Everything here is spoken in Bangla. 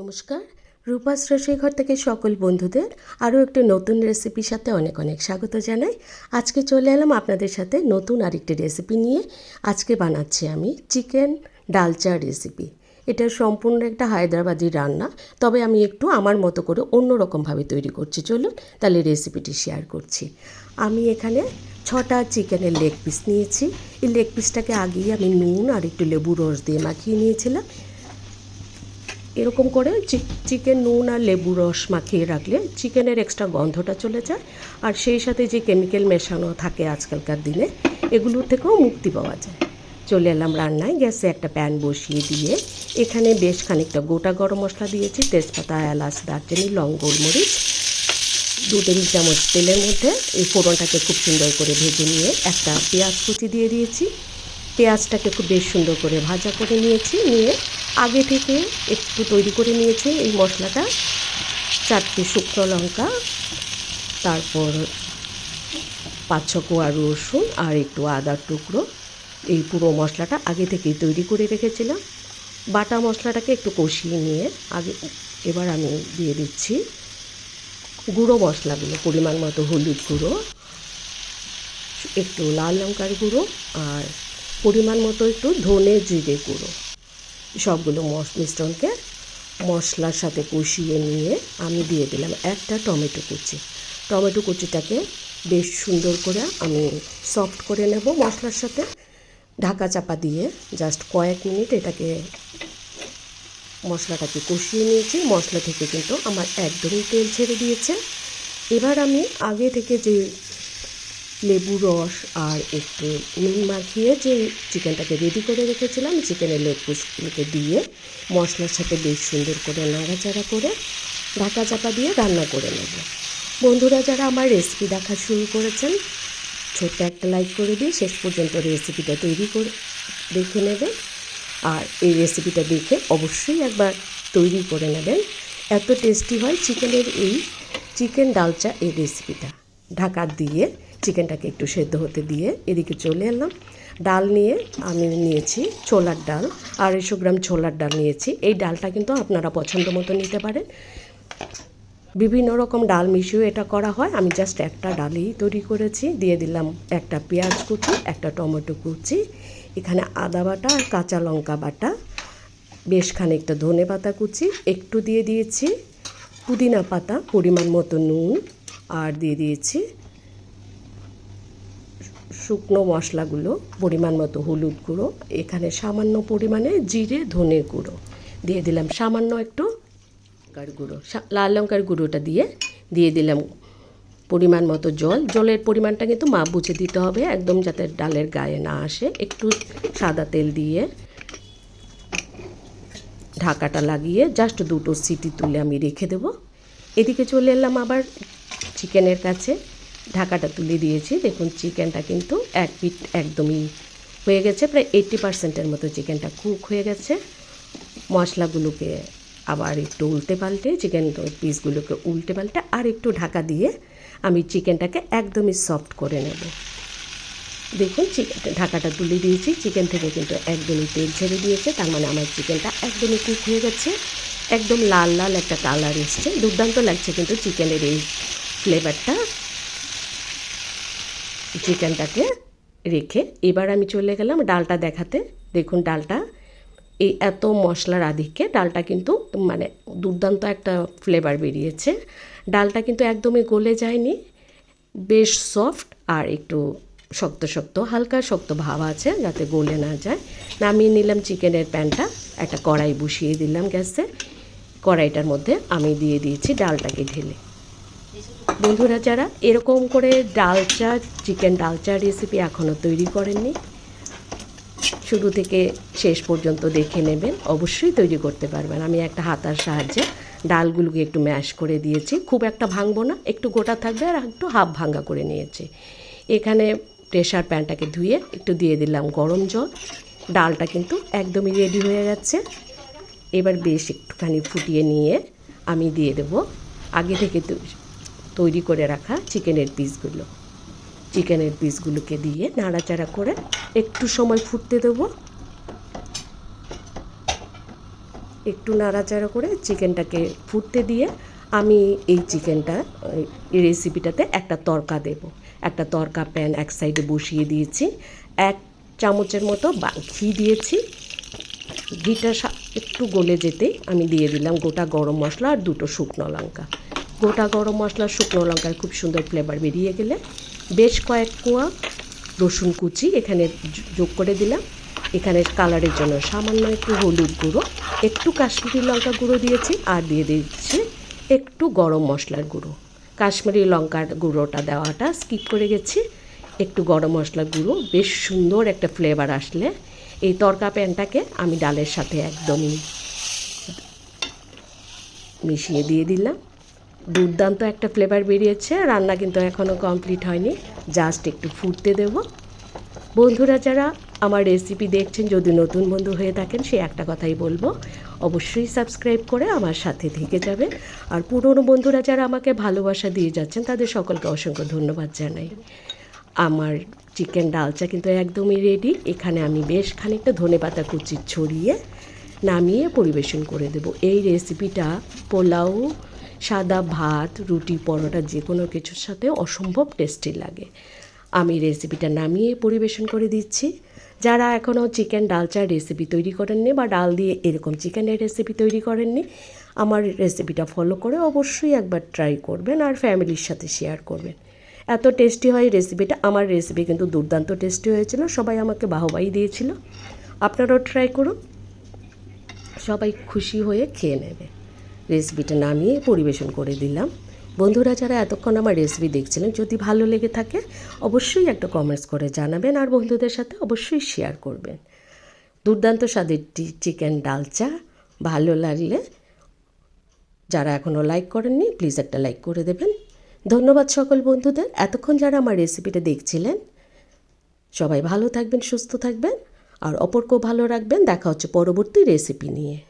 নমস্কার। রূপাস রসইঘর থেকে সকল বন্ধুদের আরও একটি নতুন রেসিপির সাথে অনেক অনেক স্বাগত জানাই। আজকে চলে এলাম আপনাদের সাথে নতুন আরেকটি রেসিপি নিয়ে। আজকে বানাচ্ছি আমি চিকেন ডালচা রেসিপি। এটা সম্পূর্ণ একটা হায়দ্রাবাদি রান্না, তবে আমি একটু আমার মতো করে অন্য রকমভাবে তৈরি করছি। চলুন তাহলে রেসিপিটি শেয়ার করছি। আমি এখানে ছটা চিকেনের লেগ পিস নিয়েছি। এই লেগ পিসটাকে আগেই আমি নুন আর একটু লেবু রস দিয়ে মাখিয়ে নিয়েছিলাম। এরকম করে চিকেন নুন আর লেবু রস মাখিয়ে রাখলে চিকেনের এক্সট্রা গন্ধটা চলে যায়। আর সেই সাথে যে কেমিক্যাল মেশানো থাকে আজকালকার দিনে, এগুলোর থেকেও মুক্তি পাওয়া যায়। চলে এলাম রান্নায়, গ্যাসে একটা প্যান বসিয়ে দিয়ে এখানে বেশ খানিকটা গোটা গরম মশলা দিয়েছি, তেজপাতা, এলাচ, দারচিনি, লং গোলমরিচ, দু টেবিল চামচ তেলের মধ্যে। এই ফোড়নটাকে খুব সুন্দর করে ভেজে নিয়ে একটা পেঁয়াজ কুচি দিয়ে দিয়েছি। পেঁয়াজটাকে খুব বেশ সুন্দর করে ভাজা করে নিয়েছি, নিয়ে আগে থেকে একটু তৈরি করে নিয়েছি এই মশলাটা। চারটি শুকনো লঙ্কা, তারপর পাঁচ ছ কোয়া রসুন আর একটু আদার টুকরো। এই পুরো মশলাটা আগে থেকেই তৈরি করে রেখেছিলাম। বাটা মশলাটাকে একটু কষিয়ে নিয়ে আগে এবার আমি দিয়ে দিচ্ছি গুঁড়ো মশলাগুলো, পরিমাণ মতো হলুদ গুঁড়ো, একটু লাল লঙ্কার গুঁড়ো আর পরিমাণ মতো একটু ধনে জিরে গুঁড়ো। সবগুলো মশ মিশ্রণকে মশলার সাথে কষিয়ে নিয়ে আমি দিয়ে দিলাম একটা টমেটো কুচি। টমেটো কুচিটাকে বেশ সুন্দর করে আমি সফট করে নেব মশলার সাথে। ঢাকা চাপা দিয়ে জাস্ট কয়েক মিনিট এটাকে মশলাটাকে কষিয়ে নিয়েছি। মশলা থেকে কিন্তু আমার একদমই তেল ছেড়ে দিয়েছে। এবার আমি আগে থেকে যে লেবু রস আর একটু নুন মাখিয়ে যে চিকেনটাকে রেডি করে রেখেছিলাম, চিকেনের লেগ পিসগুলোকে দিয়ে মশলার সাথে বেশ সুন্দর করে নাড়াচাড়া করে ঢাকা চাপা দিয়ে রান্না করে নেব। বন্ধুরা, যারা আমার রেসিপি দেখা শুরু করেছেন, ছোট্ট একটা লাইক করে দিয়ে শেষ পর্যন্ত রেসিপিটা তৈরি করে দেখে নেবেন। আর এই রেসিপিটা দেখে অবশ্যই একবার তৈরি করে নেবেন। এত টেস্টি হয় চিকেনের এই চিকেন ডালচা এই রেসিপিটা ঢাকা দিয়ে চিকেনটাকে একটু সেদ্ধ হতে দিয়ে এদিকে চলে এলাম। ডাল নিয়ে আমি নিয়েছি ছোলার ডাল, আড়াইশো গ্রাম ছোলার ডাল নিয়েছি। এই ডালটা কিন্তু আপনারা পছন্দ মতো নিতে পারেন। বিভিন্ন রকম ডাল মিশিয়েও এটা করা হয়। আমি জাস্ট একটা ডালই তৈরি করেছি। দিয়ে দিলাম একটা পেঁয়াজ কুচি, একটা টমেটো কুচি, এখানে আদা বাটা আর কাঁচা লঙ্কা বাটা, বেশ খানিকটা ধনে পাতা কুচি, একটু দিয়ে দিয়েছি পুদিনা পাতা, পরিমাণ মতো নুন, আর দিয়ে দিয়েছি শুকনো মশলাগুলো পরিমাণ মতো হলুদ গুঁড়ো, এখানে সামান্য পরিমাণে জিরে, ধনে গুঁড়ো। দিয়ে দিলাম সামান্য একটু লঙ্কার গুঁড়ো। লাল লঙ্কার গুঁড়োটা দিয়ে দিয়ে দিলাম পরিমাণ মতো জল। জলের পরিমাণটা কিন্তু মাপ বুঝে দিতে হবে, একদম যাতে ডালের গায়ে না আসে। একটু সাদা তেল দিয়ে ঢাকাটা লাগিয়ে জাস্ট দুটো সিটি তুলে আমি রেখে দেবো। এদিকে চলে এলাম আবার চিকেনের কাছে। ঢাকাটা তুলে দিয়েছি। দেখুন, চিকেনটা কিন্তু এক পিট একদমই হয়ে গেছে। প্রায় এইট্টি পার্সেন্টের মতো চিকেনটা কুক হয়ে গেছে। মশলাগুলোকে আবার একটু উল্টে পাল্টে চিকেন পিসগুলোকে উল্টে পাল্টে আর একটু ঢাকা দিয়ে আমি চিকেনটাকে একদমই সফট করে নেব। দেখুন চিকেন ঢাকাটা তুলে দিয়েছি। চিকেন থেকে কিন্তু একদমই তেল ছেড়ে দিয়েছে। তার মানে আমার চিকেনটা একদমই কুক হয়ে গেছে। একদম লাল লাল একটা কালার এসছে। দুর্দান্ত লাগছে কিন্তু চিকেনের এই ফ্লেভারটা চিকেনটাকে রেখে এবার আমি চলে গেলাম ডালটা দেখাতে। দেখুন ডালটা, এই এত মশলার আধিক্যে ডালটা কিন্তু মানে দুর্দান্ত একটা ফ্লেভার বেরিয়েছে। ডালটা কিন্তু একদমই গলে যায়নি, বেশ সফট আর একটু শক্ত শক্ত, হালকা শক্ত ভাব আছে যাতে গলে না যায়। নামিয়ে নিলাম চিকেনের প্যানটা, একটা কড়াই বসিয়ে দিলাম গ্যাসে। কড়াইটার মধ্যে আমি দিয়ে দিয়েছি ডালটাকে ঢেলে। বন্ধুরা যারা এরকম করে ডাল ডালচা চিকেন ডাল ডালচা রেসিপি এখনও তৈরি করেননি, শুরু থেকে শেষ পর্যন্ত দেখে নেবেন, অবশ্যই তৈরি করতে পারবেন। আমি একটা হাতার সাহায্যে ডালগুলোকে একটু ম্যাশ করে দিয়েছি। খুব একটা ভাঙবো না, একটু গোটা থাকবে আর একটু হাফ ভাঙ্গা করে নিয়েছি। এখানে প্রেশার প্যানটাকে ধুয়ে একটু দিয়ে দিলাম গরম জল। ডালটা কিন্তু একদমই রেডি হয়ে যাচ্ছে এবার বেশ একটুখানি ফুটিয়ে নিয়ে আমি দিয়ে দেব। আগে থেকে তৈরি করে রাখা চিকেনের পিসগুলো। চিকেনের পিসগুলোকে দিয়ে নাড়াচাড়া করে একটু সময় ফুটতে দেবো। একটু নাড়াচাড়া করে চিকেনটাকে ফুটতে দিয়ে আমি এই চিকেনটা, এই রেসিপিটাতে একটা তরকা দেব। একটা তরকা প্যান এক সাইডে বসিয়ে দিয়েছি। এক চামচের মতো ঘি দিয়েছি। ঘিটা একটু গলে যেতেই আমি দিয়ে দিলাম গোটা গরম মশলা আর দুটো শুকনো লঙ্কা। গোটা গরম মশলা, শুকনো লঙ্কার খুব সুন্দর ফ্লেভার বেরিয়ে গেলে বেশ কয়েক কোয়া রসুন কুচি এখানে যোগ করে দিলাম। এখানে কালারের জন্য সামান্য একটু হলুদ গুঁড়ো, একটু কাশ্মীরি লঙ্কা গুঁড়ো দিয়েছি আর দিয়ে দিচ্ছি একটু গরম মশলার গুঁড়ো। কাশ্মীরি লঙ্কার গুঁড়োটা দেওয়াটা স্কিপ করে গেছি। একটু গরম মশলার গুঁড়ো, বেশ সুন্দর একটা ফ্লেভার আসলে। এই তরকা প্যানটাকে আমি ডালের সাথে একদমই মিশিয়ে দিয়ে দিলাম। দুর্দান্ত একটা ফ্লেভার বেরিয়েছে রান্না কিন্তু এখনও কমপ্লিট হয়নি। জাস্ট একটু ফুটতে দেব। বন্ধুরা, যারা আমার রেসিপি দেখছেন, যদি নতুন বন্ধু হয়ে থাকেন, সে একটা কথাই বলব, অবশ্যই সাবস্ক্রাইব করে আমার সাথে থেকে যাবে। আর পুরনো বন্ধুরা, যারা আমাকে ভালোবাসা দিয়ে যাচ্ছেন, তাদের সকলকে অসংখ্য ধন্যবাদ জানাই। আমার চিকেন ডালচা কিন্তু একদমই রেডি এখানে আমি বেশ খানিকটা ধনেপাতা কুচি ছড়িয়ে নামিয়ে পরিবেশন করে দেব। এই রেসিপিটা পোলাও সাদা ভাত, রুটি, পরোটা যে কোনো কিছুর সাথে অসম্ভব টেস্টি লাগে। আমি রেসিপিটা নামিয়ে পরিবেশন করে দিচ্ছি। যারা এখনও চিকেন ডালচার রেসিপি তৈরি করেননি বা ডাল দিয়ে এরকম চিকেনের রেসিপি তৈরি করেননি, আমার রেসিপিটা ফলো করে অবশ্যই একবার ট্রাই করবেন আর ফ্যামিলির সাথে শেয়ার করবেন। এত টেস্টি হয় রেসিপিটা আমার রেসিপি কিন্তু দুর্দান্ত টেস্টি হয়েছিল, সবাই আমাকে বাহবাই দিয়েছিল। আপনারাও ট্রাই করুন, সবাই খুশি হয়ে খেয়ে নেবে। রেসিপিটা নামিয়ে পরিবেশন করে দিলাম। বন্ধুরা, যারা এতক্ষণ আমার রেসিপি দেখছিলেন, যদি ভালো লেগে থাকে, অবশ্যই একটা কমেন্টস করে জানাবেন আর বন্ধুদের সাথে অবশ্যই শেয়ার করবেন। দুর্দান্ত স্বাদের চিকেন ডালচা ভালো লাগলে যারা এখনও লাইক করেননি প্লিজ একটা লাইক করে দেবেন। ধন্যবাদ সকল বন্ধুদের। এতক্ষণ যারা আমার রেসিপিটা দেখছিলেন, সবাই ভালো থাকবেন, সুস্থ থাকবেন, আর অপরকেও ভালো রাখবেন। দেখা হচ্ছে পরবর্তী রেসিপি নিয়ে।